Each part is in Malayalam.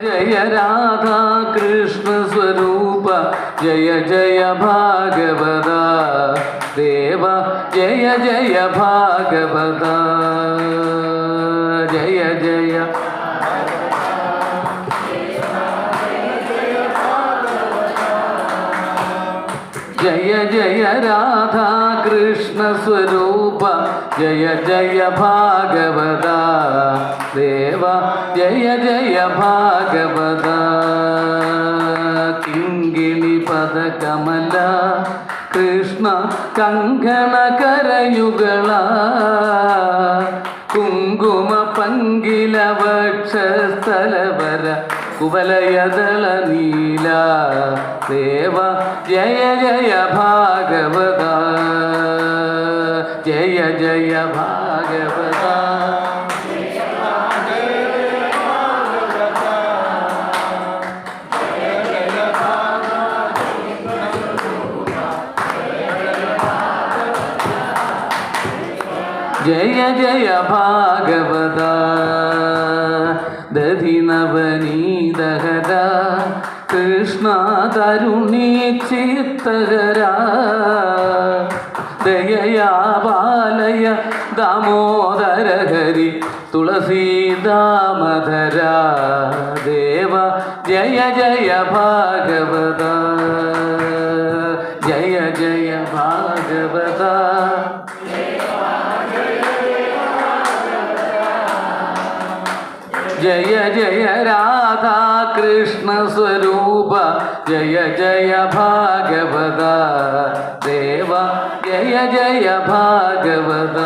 जय राधा कृष्ण स्वरूप जय जय भागवता देव जय जय भागवता जय जय जय जय राधा കൃഷ്ണ സ്വരൂപ ജയ ജയ ഭാഗവത. ദേവ ജയ ജയ ഭാഗവത. കിങ്കിണി പദകമല കൃഷ്ണ कुवलयदलनीला देव। जय जय भागवता। जय जय भागवता। जय जय भागवता। ദധിനവനീതഹര കൃഷ്ണ തരുണി ചിത്തകര ദയയാ ബാലയ ദാമോദര ഹരി തുളസീദാമധര. ദേവ ജയ ജയ ഭാഗവത. ജയ ജയ രാധാ കൃഷ്ണ സ്വരൂപ ജയ ജയ ഭാഗവത ദേവ ജയ ജയ ഭാഗവത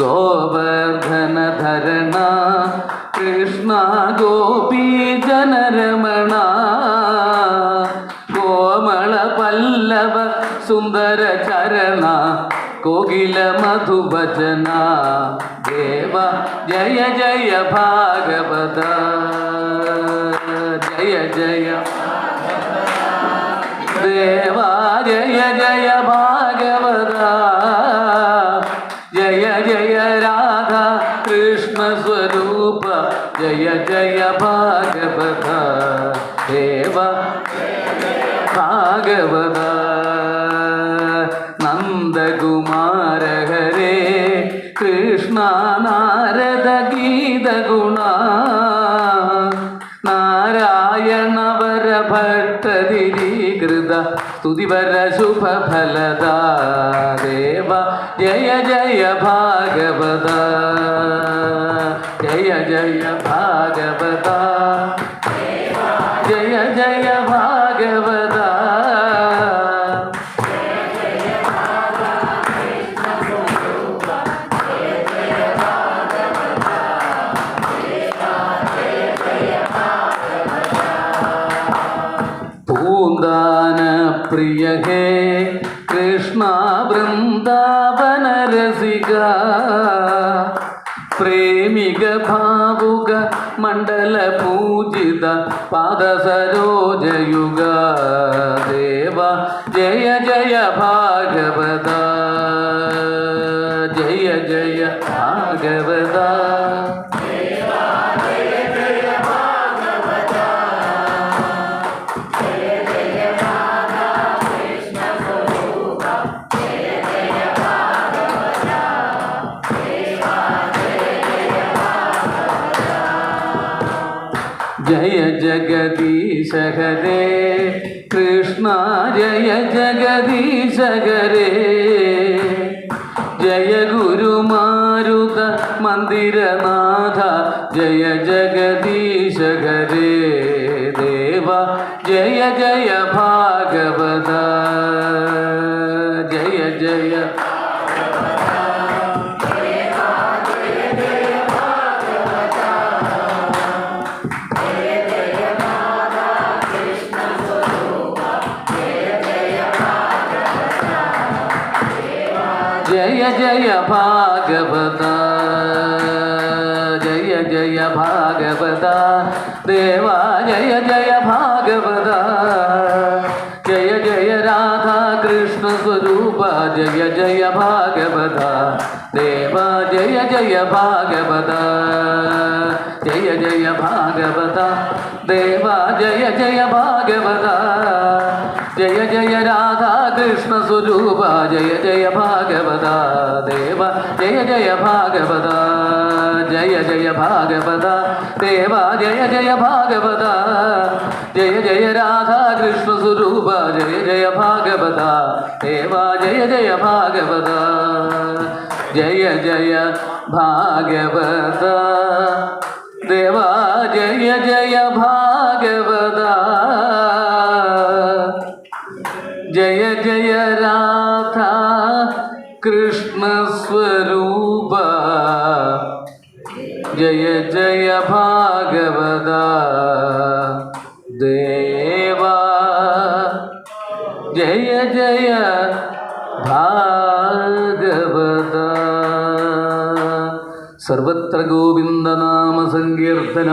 ഗോവർദ്ധന ധരണ കൃഷ്ണ ഗോപീ ജനരമണ കോമള പല്ലവ സുന്ദര ചരണ കോകില മധുഭജന దేవ జయ జయ భాగవత జయ జయ దేవ జయ జయ భాగవత జయ జయ రాధా కృష్ణ స్వరూప జయ జయ భాగవత దేవ భాగవత నందకుమార్ ഗീതഗുണ നാരായണവര ഭട്ടതിരീകൃത സ്തുതിവര ശുഭഫലദ ദേവ. ജയ ജയ ഭാഗവത ജയ ജയ ഭാഗവത. പ്രിയ ഹേ കൃഷ്ണ വൃന്ദാവന രസിക പ്രേമിക ഭാവുക മണ്ഡല പൂജിത പാദസരോജയുഗ ദേവ ജയ ജയ ഭാഗവത ജയ ജഗദീശഹരേ കൃഷ്ണ ജയ ജഗദീശഹരേ ജയ ഗുരുമാരുത മന്ദിരനാഥ ജയ ജഗദീശ जय भागवता, जय जय भागवता, देवा जय जय भागवता, जय जय राधा कृष्ण स्वरूप, जय जय भागवता, देवा जय जय भागवता, जय जय भागवता, देवा जय जय भागवता, जय जय राधा कृष्ण स्वरूप जय जय भागवता देव, जय जय भागवता, जय जय भागवता देवा, जय जय भागवता, जय जय राधा कृष्ण स्वरूप जय जय भागवता देवा, जय जय भागवता, जय जय भागवता देवा, जय जय കൃഷ്ണ സ്വരൂപ ജയ ജയ ഭാഗവത. ദേവ. ജയ ജയ ഭാഗവത. സർവത്ര ഗോവിന്ദനാമ സങ്കീർത്തനം